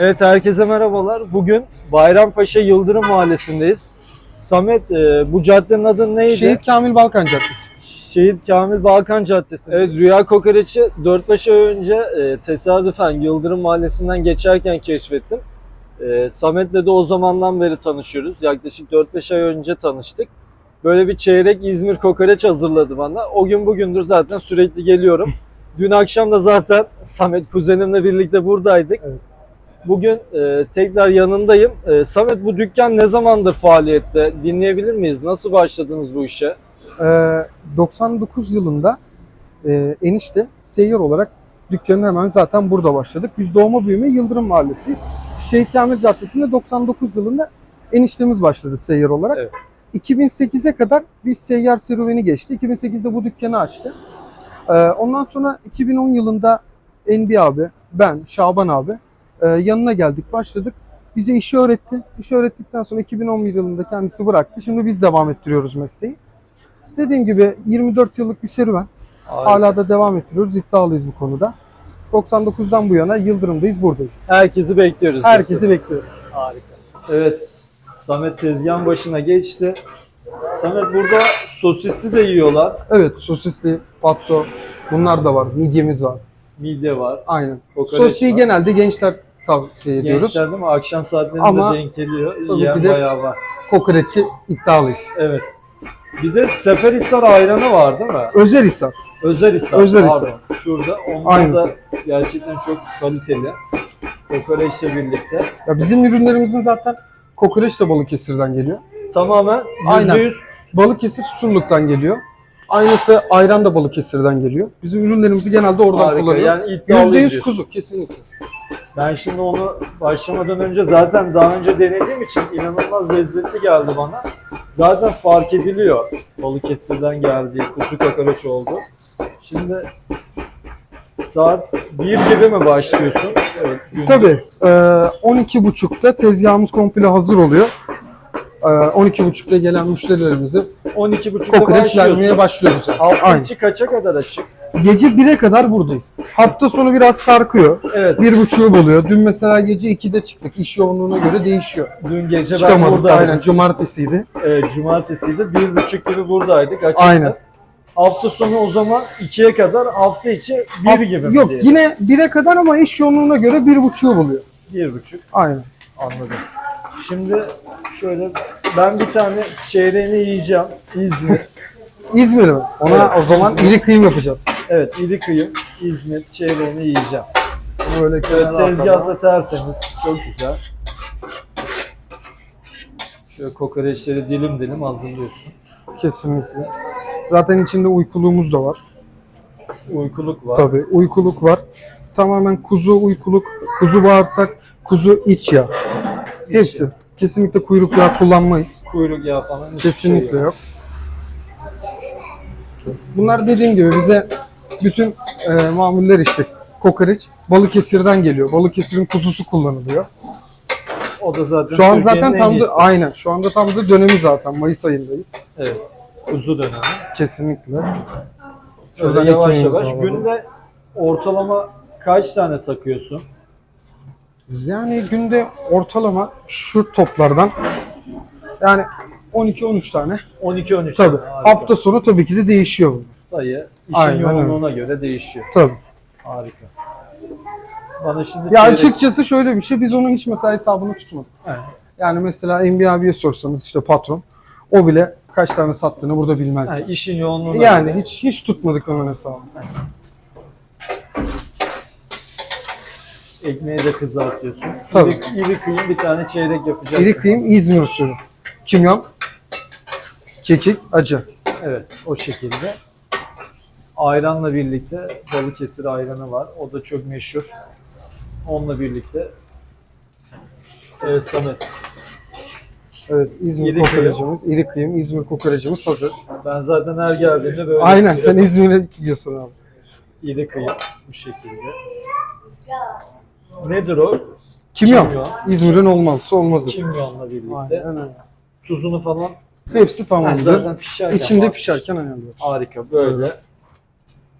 Evet herkese merhabalar. Bugün Bayrampaşa Yıldırım Mahallesi'ndeyiz. Samet e, bu caddenin adı neydi? Şehit Kamil Balkan Caddesi. Şehit Kamil Balkan Caddesi. Evet Rüya Kokoreç'i 4-5 ay önce e, tesadüfen Yıldırım Mahallesi'nden geçerken keşfettim. E, Samet'le de o zamandan beri tanışıyoruz. Yaklaşık 4-5 ay önce tanıştık. Böyle bir çeyrek İzmir kokoreç hazırladı bana. O gün bugündür zaten sürekli geliyorum. Dün akşam da zaten Samet kuzenimle birlikte buradaydık. Evet. Bugün e, tekrar yanındayım. E, Samet bu dükkan ne zamandır faaliyette? Dinleyebilir miyiz? Nasıl başladınız bu işe? Ee, 99 yılında e, enişte seyyar olarak dükkanı hemen zaten burada başladık. Biz doğma büyüme Yıldırım Mahallesi'yiz. Şehit Kamil Caddesi'nde 99 yılında eniştemiz başladı seyyar olarak. Evet. 2008'e kadar bir seyyar serüveni geçti. 2008'de bu dükkanı açtı. Ee, ondan sonra 2010 yılında Enbi abi, ben, Şaban abi e, yanına geldik, başladık. Bize işi öğretti. İşi öğrettikten sonra 2011 yılında kendisi bıraktı. Şimdi biz devam ettiriyoruz mesleği. Dediğim gibi 24 yıllık bir serüven. Hala da devam ettiriyoruz. İddialıyız bu konuda. 99'dan bu yana Yıldırım'dayız, buradayız. Herkesi bekliyoruz. Herkesi bekliyoruz. Harika. Evet. Samet tezgahın başına geçti. Samet burada sosisli de yiyorlar. Evet, sosisli, patso, bunlar da var. Midyemiz var. Midye var. Aynen. Var. genelde gençler tavsiye ediyoruz. Gençler değil mi? Akşam saatlerinde Ama denk geliyor. tabii Yiyen de- bayağı var. Kokoreççi iddialıyız. Evet. Bir de Seferhisar ayranı var değil mi? Özelhisar. Özelhisar. Özelhisar. pardon. Şurada. Onlar Aynen. da gerçekten çok kaliteli. Kokoreçle birlikte. Ya bizim ürünlerimizin zaten kokoreç de Balıkesir'den geliyor. Tamamen Aynen. %100 Balıkesir Surluk'tan geliyor. Aynısı ayran da Balıkesir'den geliyor. Bizim ürünlerimizi genelde oradan harika. kullanıyoruz. Yani iddialı %100 diyorsun. kuzu kesinlikle. Ben şimdi onu başlamadan önce zaten daha önce denediğim için inanılmaz lezzetli geldi bana. Zaten fark ediliyor Balıkesir'den geldiği kuzu kokoreç oldu. Şimdi saat 1 gibi mi başlıyorsun? Evet, gündüz. Tabii. E, 12.30'da tezgahımız komple hazır oluyor. E, 12.30'da gelen müşterilerimize 12.30'da kokoreç vermeye başlıyorsun. başlıyoruz. yani. Hafta Aynen. kaça kadar açık? Gece 1'e kadar buradayız. Hafta sonu biraz sarkıyor. Evet. 1.30'u buluyor. Dün mesela gece 2'de çıktık. İş yoğunluğuna göre değişiyor. Dün gece ben Çıkamadık. buradaydım. Aynen. Cumartesiydi. Evet, cumartesiydi. Bir buçuk gibi buradaydık. Açıktı. Aynen. Hafta sonu o zaman 2'ye kadar, hafta içi 1 gibi mi Yok diyelim? yine 1'e kadar ama iş yoğunluğuna göre 1.30'u buluyor. Bir buçuk. Aynen. Anladım. Şimdi şöyle ben bir tane çeyreğini yiyeceğim. İzmir. İzmir mi? Ona Evet. o zaman iri kıyım yapacağız. Evet, iri kıyım. İzmir çeyreğini yiyeceğim. Böyle Evet, tezgah da tertemiz. Çok güzel. Şöyle kokoreçleri dilim dilim hazırlıyorsun. Kesinlikle. Zaten içinde uykuluğumuz da var. Uykuluk var. Tabii uykuluk var. Tamamen kuzu uykuluk, kuzu bağırsak, kuzu iç yağ. Hepsi. Kesinlikle kuyruk yağı kullanmayız. Kuyruk yağı falan hiçbir Kesinlikle şey yok. yok. Bunlar dediğim gibi bize bütün e, mamuller işte kokoreç Balıkesir'den geliyor. Balıkesir'in kuzusu kullanılıyor. O da zaten Şu an Türkiye'nin zaten en tam da iyisi. aynen. Şu anda tam da dönemi zaten Mayıs ayındayız. Evet. Kuzu dönemi. Kesinlikle. Öyle Şuradan yavaş ekmeğimizi yavaş. alalım. Günde ortalama kaç tane takıyorsun? Yani günde ortalama şu toplardan yani 12-13 tane. 12-13 Tabii. tane. Harika. Hafta sonu tabii ki de değişiyor bu. sayı işin Aynen yoğunluğuna göre değişiyor. Tabii. Harika. Bana şimdi Ya çeyrek- açıkçası şöyle bir şey biz onun hiç mesela hesabını tutmadık. Evet. Yani mesela NBA abiye sorsanız işte patron o bile kaç tane sattığını burada bilmez. Ha, işin yoğunluğuna Yani göre. hiç hiç tutmadık onun hesabını. ekmeği de kızartıyorsun. Tabii. İri, iri kıyım bir tane çeyrek yapacaksın. İri kıyım İzmir usulü. Kimyon, kekik, acı. Evet, o şekilde. Ayranla birlikte Balıkesir ayranı var. O da çok meşhur. Onunla birlikte Evet Samet. Evet İzmir İri kıyım. kokorecimiz, iri kıyım İzmir kokorecimiz hazır. Ben zaten her geldiğimde böyle Aynen sen İzmir'e gidiyorsun abi. iri kıyım bu şekilde. Nedir o? Kimyon. Kimyon. İzmir'in olmazsa olmazı. Kimyonla birlikte. Aynen. Tuzunu falan Hepsi tamamdır. zaten pişerken İçinde pişerken ayarlıyoruz. Harika böyle.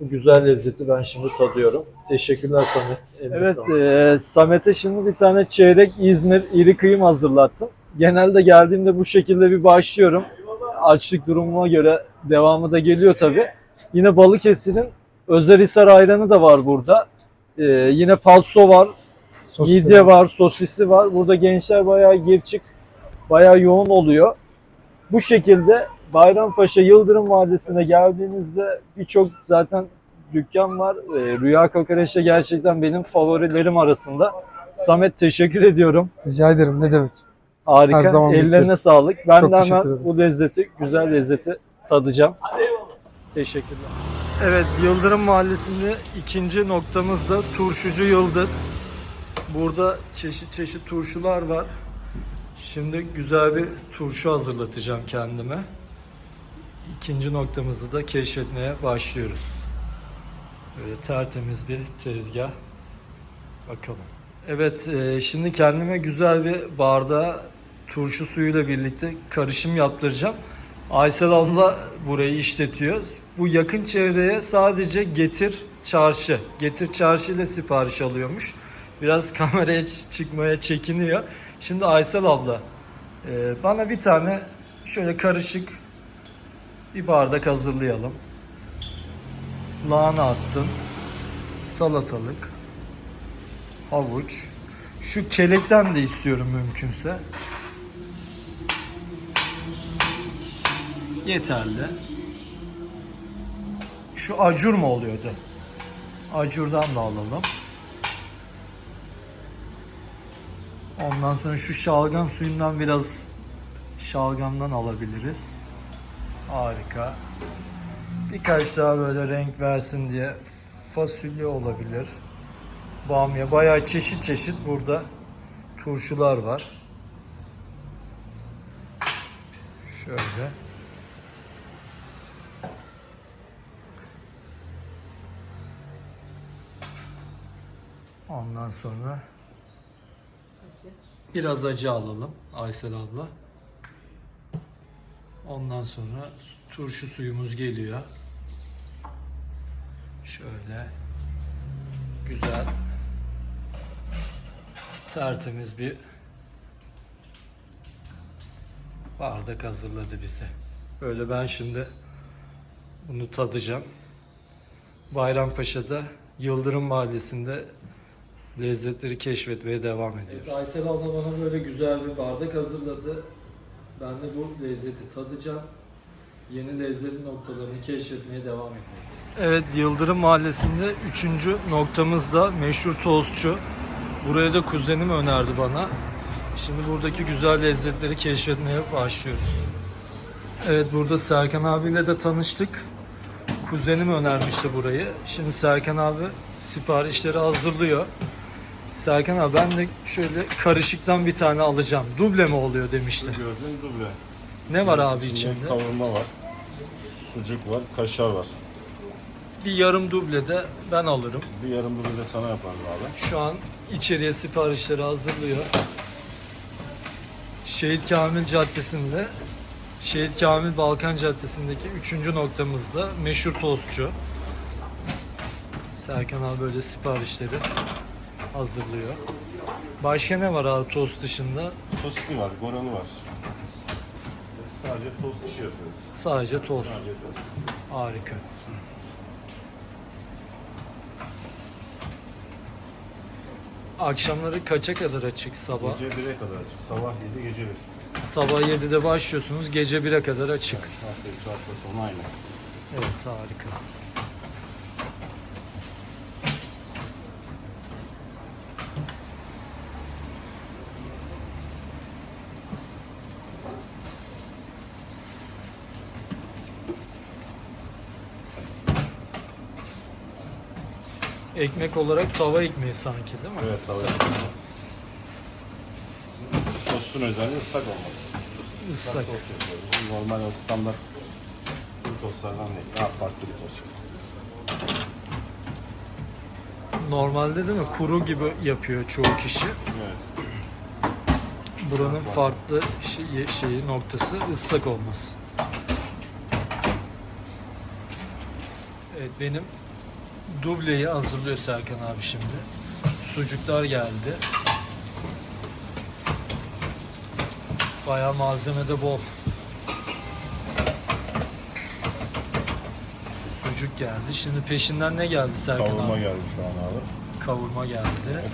Bu güzel lezzeti ben şimdi tadıyorum. Teşekkürler Samet. Eline Evet, sağlık. e, Samet'e şimdi bir tane çeyrek İzmir iri kıyım hazırlattım. Genelde geldiğimde bu şekilde bir başlıyorum. Açlık durumuma göre devamı da geliyor tabi. Yine Balıkesir'in Özerhisar ayranı da var burada. E, yine palso var, midye var, sosisi var. Burada gençler bayağı gir çık, bayağı yoğun oluyor. Bu şekilde Bayrampaşa Yıldırım Vadisi'ne geldiğinizde birçok zaten dükkan var. Ee, Rüya Kokoreç'te gerçekten benim favorilerim arasında. Samet teşekkür ediyorum. Rica ederim ne demek. Harika. Her zaman Ellerine bekleriz. sağlık. Ben Çok de hemen bu lezzeti, güzel lezzeti tadacağım. Teşekkürler. Evet, Yıldırım Mahallesi'nde ikinci noktamız da Turşucu Yıldız. Burada çeşit çeşit turşular var. Şimdi güzel bir turşu hazırlatacağım kendime. İkinci noktamızı da keşfetmeye başlıyoruz. Böyle tertemiz bir tezgah. Bakalım. Evet, e, şimdi kendime güzel bir bardağa turşu suyuyla birlikte karışım yaptıracağım. Aysel abla burayı işletiyor. Bu yakın çevreye sadece Getir Çarşı, Getir Çarşı ile sipariş alıyormuş. Biraz kameraya çıkmaya çekiniyor. Şimdi Aysel abla, e, bana bir tane şöyle karışık bir bardak hazırlayalım. Lahana attım, salatalık, havuç. Şu kelekten de istiyorum mümkünse. Yeterli. Şu acur mu oluyordu? Acurdan da alalım. Ondan sonra şu şalgam suyundan biraz şalgamdan alabiliriz. Harika. Birkaç daha böyle renk versin diye fasulye olabilir. Bamya bayağı çeşit çeşit burada turşular var. Şöyle. Ondan sonra biraz acı alalım Aysel abla. Ondan sonra turşu suyumuz geliyor. Şöyle güzel tertemiz bir bardak hazırladı bize. Böyle ben şimdi bunu tadacağım. Bayrampaşa'da Yıldırım Mahallesi'nde lezzetleri keşfetmeye devam ediyor. Aysel abla bana böyle güzel bir bardak hazırladı. Ben de bu lezzeti tadacağım. Yeni lezzet noktalarını keşfetmeye devam ediyorum. Evet Yıldırım Mahallesi'nde üçüncü noktamız da meşhur tostçu. Buraya da kuzenim önerdi bana. Şimdi buradaki güzel lezzetleri keşfetmeye başlıyoruz. Evet burada Serkan abiyle de tanıştık. Kuzenim önermişti burayı. Şimdi Serkan abi siparişleri hazırlıyor. Serkan abi ben de şöyle karışıktan bir tane alacağım. Duble mi oluyor demişti. Gördüğün duble. Ne var abi İçinde? Kavurma var. Sucuk var, kaşar var. Bir yarım duble de ben alırım. Bir yarım duble de sana yaparım abi. Şu an içeriye siparişleri hazırlıyor. Şehit Kamil Caddesi'nde Şehit Kamil Balkan Caddesi'ndeki üçüncü noktamızda meşhur tostçu. Serkan abi böyle siparişleri hazırlıyor. Başka ne var abi tost dışında? Tosti var, goranı var. Biz sadece tost işi yapıyoruz. Sadece tost. Sadece tost. Harika. Akşamları kaça kadar açık sabah? Gece 1'e kadar açık. Sabah 7, gece 1. Sabah 7'de başlıyorsunuz, gece 1'e kadar açık. Hafta içi hafta sonu aynı. Evet, harika. Ekmek olarak tava ekmeği sanki değil mi? Evet, tabii. Tostun özelliği ıslak olması. Islak. tost yapıyoruz. Normal o standart bu tostlardan değil. Daha farklı bir tost. Normalde değil mi? Kuru gibi yapıyor çoğu kişi. Evet. Buranın farklı şey, şeyi noktası ıslak olması. Evet benim Dubleyi hazırlıyor Serkan abi şimdi. Sucuklar geldi. Bayağı malzeme de bol. Sucuk geldi. Şimdi peşinden ne geldi Serkan Kavurma abi? geldi şu an abi. Kavurma geldi. Harika.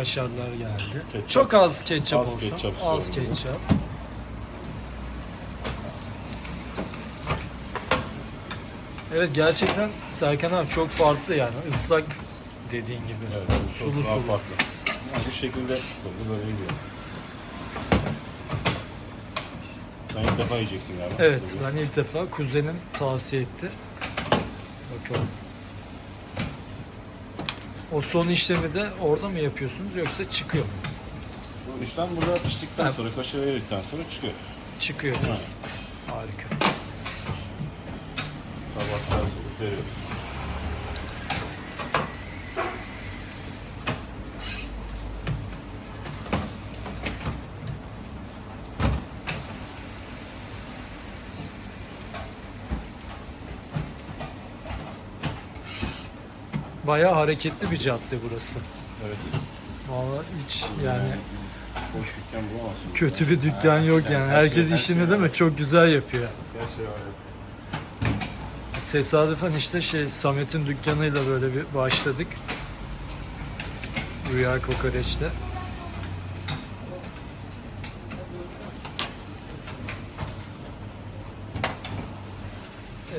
Kaşarlar geldi. Ketçap. Çok az ketçap Az olsun. ketçap az ketçap. Evet gerçekten Serkan abi çok farklı yani ıslak dediğin gibi. Evet, sulu sulu. farklı. Yani bu şekilde böyle böyle yiyor. Sen ilk defa yiyeceksin galiba. Evet ben ilk defa kuzenim tavsiye etti. Bakalım. O son işlemi de orada mı yapıyorsunuz yoksa çıkıyor mu? Bu işlem burada piştikten Evet. sonra, kaşığı verdikten sonra çıkıyor. Çıkıyor. Evet. Harika. Tabak servis veriyor. Bayağı hareketli bir cadde burası. Evet. Vallahi hiç yani Boş dükkan bulamazsın. kötü bir dükkan yok yani. şey- Herkes her işini şey değil mi çok güzel yapıyor. Her şey var. Tesadüfen işte şey Samet'in dükkanıyla böyle bir başladık. Rüya Kokoreç'te.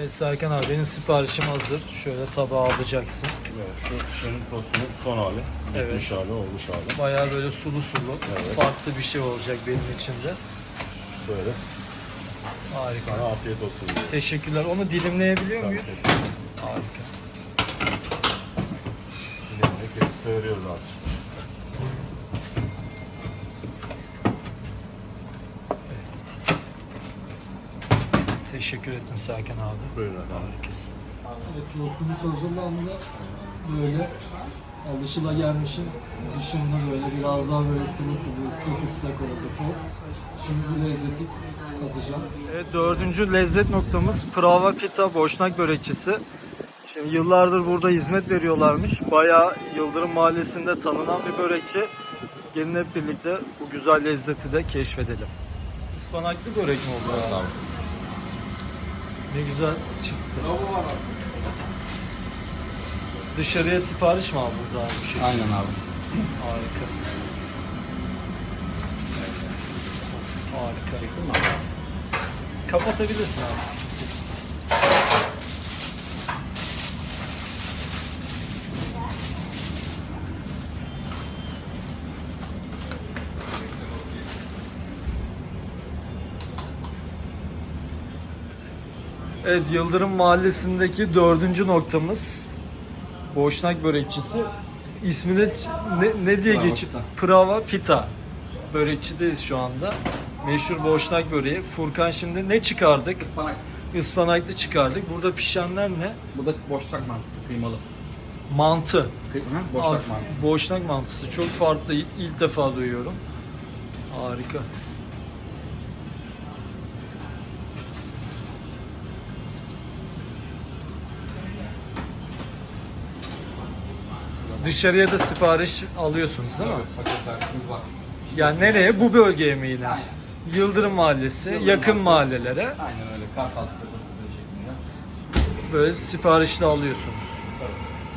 Evet Serkan abi benim siparişim hazır. Şöyle tabağa alacaksın. Evet, şu senin tostun son hali. Evet. Bitmiş hali, olmuş hali. Bayağı böyle sulu sulu. Evet. Farklı bir şey olacak benim için de. Şöyle. Harika. Sana afiyet olsun diye. Teşekkürler. Onu dilimleyebiliyor muyuz? Harika. Dilimle kesip veriyoruz abi. Teşekkür ettim Serkan abi. Buyurun efendim. Harikasın. Evet tostumuz hazırlandı. Böyle alışılagelmişin dışında böyle biraz daha böyle sulu sulu ıslak ıslak oldu tost. Şimdi bu lezzeti tadacağım. Evet dördüncü lezzet noktamız Prava Pita Boşnak Börekçisi. Şimdi yıllardır burada hizmet veriyorlarmış. Bayağı Yıldırım Mahallesi'nde tanınan bir börekçi. Gelin hep birlikte bu güzel lezzeti de keşfedelim. Ispanaklı börek mi oldu? abi? Ne güzel çıktı. Dışarıya sipariş mi aldınız abi bu şekilde? Aynen abi. Harika. Harika. Kapatabilirsin abi. Evet Yıldırım Mahallesi'ndeki dördüncü noktamız Boşnak Börekçisi. İsmi de ne, ne diye Prava geçiyor? Pita. Prava Pita. Börekçideyiz şu anda. Meşhur Boşnak böreği. Furkan şimdi ne çıkardık? Ispanak. Ispanaklı çıkardık. Burada pişenler ne? Bu da boşnak mantısı kıymalı. Mantı. Boşnak mantısı. Boşnak mantısı. Çok farklı. İlk, ilk defa duyuyorum. Harika. Dışarıya da sipariş alıyorsunuz değil mi? Tabii, paketlerimiz var. Yani nereye? Bu bölgeye mi yine? Aynen. Yıldırım Mahallesi, Yıldırım yakın Mahallesi. mahallelere Aynen öyle. Kartal Köprüsü şeklinde. böyle siparişle alıyorsunuz.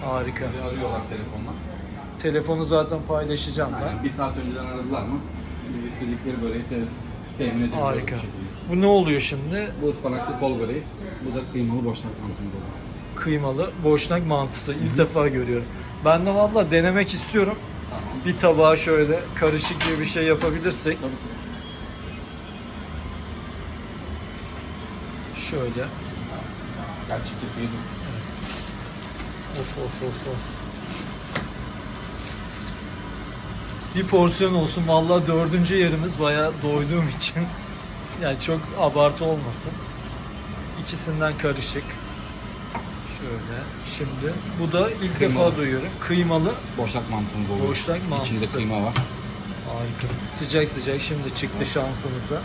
Harika. Bizi arıyorlar telefonla. Telefonu zaten paylaşacağım ben. Aynen. Bir saat önceden aradılar mı? Biz istedikleri böreği te- temin ediyoruz. Harika. bu şekilde. Bu ne oluyor şimdi? Bu ıspanaklı kol böreği. Bu da kıymalı boşnak mantımız oluyor. Kıymalı boşnak mantısı. İlk defa görüyorum. Ben de valla denemek istiyorum. Bir tabağa şöyle karışık gibi bir şey yapabilirsek. Tabii. Şöyle. Gel çıtır yedim. Of of of of. Bir porsiyon olsun. Vallahi dördüncü yerimiz bayağı doyduğum için. Yani çok abartı olmasın. İkisinden karışık. Şöyle. Şimdi bu da ilk defa duyuyorum. Kıymalı Boşak mantımız oluyor. boşnak mantısı. İçinde kıyma var. Harika. Sıcak sıcak şimdi çıktı şansımıza.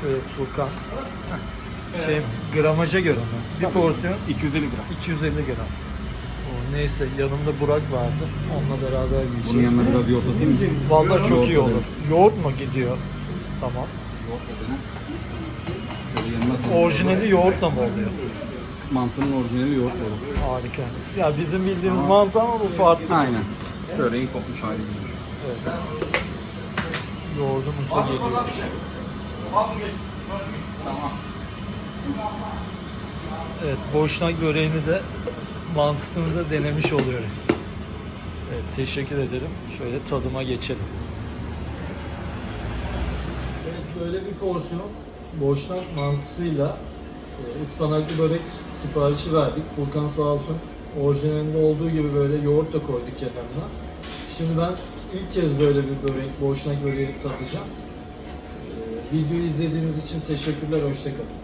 Şöyle Furkan. Şey gramaja göre mi? Bir porsiyon 250 gram. 250 gram. Neyse yanımda Burak vardı. Onunla beraber Bunun yiyeceğiz. yanına biraz yoğurt atayım mı? Vallahi çok Yoğurt iyi olur. alayım. Yoğurt mu gidiyor? Tamam. Yoğurt atayım. Şöyle yanına. Orijinali yoğurtla mı oluyor? Mantının orijinali yoğurt olur. Harika. Ya bizim bildiğimiz mantı ama bu farklı. Aynen. Böreğin kopmuş hali gibi. düşün. Evet. Yoğurdumuz da geliyor. Evet, boşnak böreğini de mantısını da denemiş oluyoruz. Evet, teşekkür ederim. Şöyle tadıma geçelim. Evet, böyle bir porsiyon boşnak mantısıyla e, ıspanaklı börek siparişi verdik. Furkan sağ olsun orijinalinde olduğu gibi böyle yoğurt da koyduk yanına. Şimdi ben ilk kez böyle bir börek, boşnak böreği tadacağım. E, videoyu izlediğiniz için teşekkürler, hoşçakalın.